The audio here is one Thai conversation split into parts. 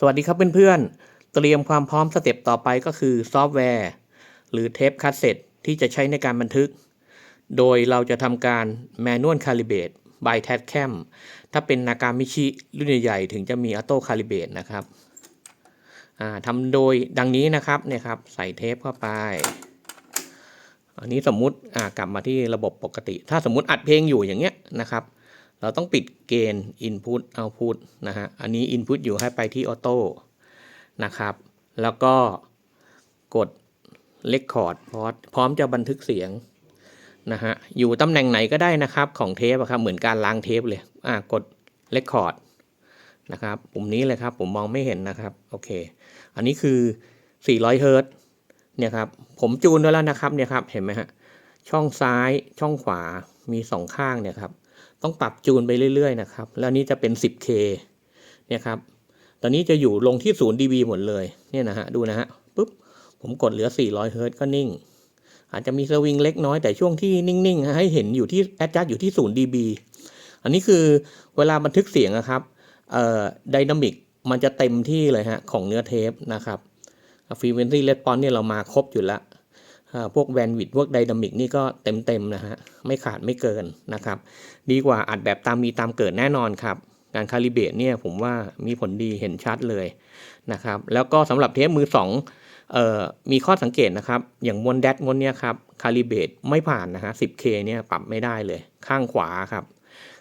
สวัสดีครับเพื่อนๆ เตรียมความพร้อมสเต็ปต่อไปก็คือซอฟต์แวร์ หรือเทปคัสเซ็ตที่จะใช้ในการบันทึก โดยเราจะทำการ Manual Calibrate by TADCAM ถ้าเป็นนากามิชิรุ่นใหญ่ๆถึงจะมี Auto Calibrate นะครับทำโดยดังนี้นะครับเนี่ยครับใส่เทปเข้าไป อันนี้สมมุติกลับมาที่ระบบปกติ ถ้าสมมุติอัดเพลงอยู่อย่างเงี้ยนะครับ เราต้องปิดเกณฑ์ Input Output นะฮะ อันนี้ Input อยู่ให้ไปที่ Auto นะครับ แล้วก็กด Record พร้อพร้อมจะบันทึกเสียงนะฮะ อยู่ตำแหน่งไหนก็ได้นะครับของเทปครับเหมือนการล้างเทปเลย อ่ากด Record นะครับ ปุ่มนี้เลยครับ ผมมองไม่เห็นนะครับ โอเค อันนี้คือ 400 เฮิรตเนี่ยครับ ผมจูนไว้แล้วนะครับ เนี่ยครับ เห็นไหมฮะ ช่องซ้าย ช่องขวา มีสองข้างเนี่ยครับ ต้องปรับจูนไปเรื่อยๆนะครับ แล้วนี้จะเป็น 10K เนี่ยครับ ตอนนี้จะอยู่ลงที่ 0 dB หมดเลย เนี่ยนะฮะ ดูนะฮะ ปุ๊บ ผมกดเหลือ 400 เฮิรตก็นิ่ง อาจจะมีสวิงเล็กน้อย แต่ช่วงที่นิ่ง ๆ ให้เห็นอยู่ที่แอดจัดอยู่ที่ 0 dB อันนี้คือเวลาบันทึกเสียงอะครับ เอ่อไดนามิกมันจะเต็มที่เลยฮะ ของเนื้อเทปนะครับฟรีเวนซี่レスปอนเนี่ยเรามาครบอยู่แล้ว พวกแวนวิดพวกไดนามิกนี่ก็เต็มๆนะฮะไม่ขาดไม่เกินนะครับ ดีกว่าอัดแบบตามมีตามเกิดแน่นอนครับ การคาลิเบตเนี่ยผมว่ามีผลดีเห็นชัดเลยนะครับ แล้วก็สำหรับเทปมือสองเอ่อมีข้อสังเกตนะครับ อย่างมวนแดดมวนเนี่ยครับคาลิเบตไม่ผ่านนะฮะ 10K เนี่ยปรับไม่ได้เลย ข้างขวาครับ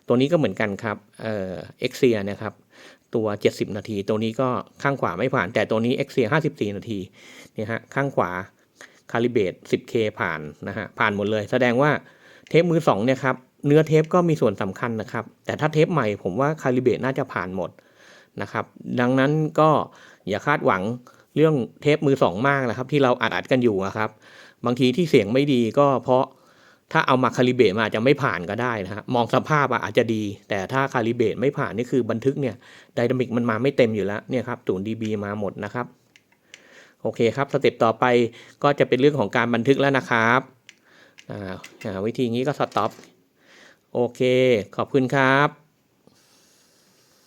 ตัวนี้ก็เหมือนกันครับเอ่อเอ็กเซียนะครับตัว 70 นาที ตัวนี้ก็ข้างขวาไม่ผ่าน แต่ตัวนี้เอ็กเซีย54 นาทีเนี่ยฮะข้างขวา คาลิเบต 10K ผ่านนะฮะผ่านหมดเลย แสดงว่าเทปมือสองเนี่ยครับเนื้อเทปก็มีส่วนสำคัญนะครับ แต่ถ้าเทปใหม่ผมว่าคาลิเบตน่าจะผ่านหมดนะครับ ดังนั้นก็อย่าคาดหวังเรื่องเทปมือสองมากนะครับ ที่เราอัดอัดกันอยู่นะครับ บางทีที่เสียงไม่ดีก็เพราะถ้าเอามาคาลิเบตมาอาจจะไม่ผ่านก็ได้นะฮะมองสภาพอะอาจจะดี แต่ถ้าคาลิเบตไม่ผ่านนี่คือบันทึกเนี่ยไดนามิกมันมาไม่เต็มอยู่แล้วเนี่ยครับศูนย์ dB มาหมดนะครับ โอเคครับสเต็ปต่อไปก็จะเป็นเรื่องของการบันทึกแล้วนะครับอ่าอ่าวิธีนี้ก็สต็อปโอเค ขอบคุณครับ